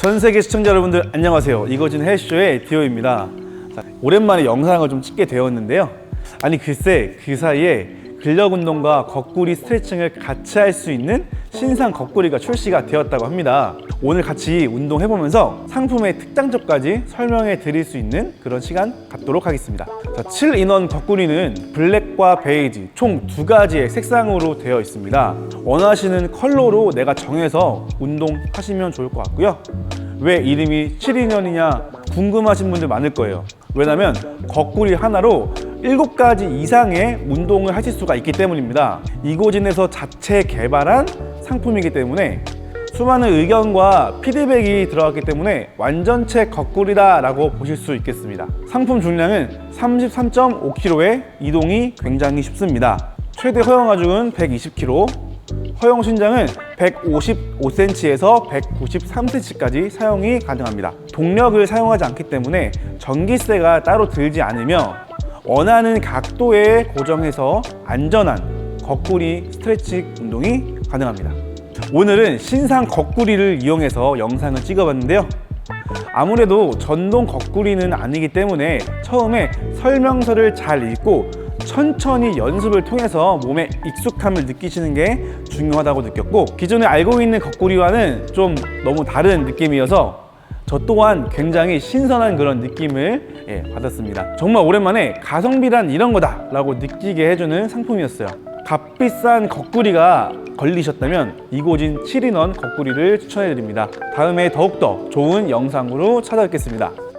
전 세계 시청자 여러분들 안녕하세요. 이거진 헬쇼의 디오입니다. 자, 오랜만에 영상을 좀 찍게 되었는데요. 아니 글쎄 그 사이에 근력 운동과 거꾸리 스트레칭을 같이 할 수 있는 신상 거꾸리가 출시가 되었다고 합니다. 오늘 같이 운동해 보면서 상품의 특장점까지 설명해 드릴 수 있는 그런 시간 갖도록 하겠습니다. 자, 7인원 거꾸리는 블랙과 베이지 총 두 가지의 색상으로 되어 있습니다. 원하시는 컬러로 내가 정해서 운동하시면 좋을 것 같고요. 왜 이름이 7인연이냐 궁금하신 분들 많을 거예요. 왜냐면 거꾸리 하나로 7가지 이상의 운동을 하실 수가 있기 때문입니다. 이고진에서 자체 개발한 상품이기 때문에 수많은 의견과 피드백이 들어갔기 때문에 완전체 거꾸리다 라고 보실 수 있겠습니다. 상품 중량은 33.5kg에 이동이 굉장히 쉽습니다. 최대 허용 하중은 120kg, 허용 신장은 155cm에서 193cm까지 사용이 가능합니다. 동력을 사용하지 않기 때문에 전기세가 따로 들지 않으며 원하는 각도에 고정해서 안전한 거꾸리 스트레칭 운동이 가능합니다. 오늘은 신상 거꾸리를 이용해서 영상을 찍어봤는데요. 아무래도 전동 거꾸리는 아니기 때문에 처음에 설명서를 잘 읽고 천천히 연습을 통해서 몸에 익숙함을 느끼시는 게 중요하다고 느꼈고 기존에 알고 있는 거꾸리와는 좀 너무 다른 느낌이어서 저 또한 굉장히 신선한 그런 느낌을 예, 받았습니다. 정말 오랜만에 가성비란 이런 거다 라고 느끼게 해주는 상품이었어요. 값비싼 거꾸리가 걸리셨다면 이고진 7인원 거꾸리를 추천해드립니다. 다음에 더욱더 좋은 영상으로 찾아뵙겠습니다.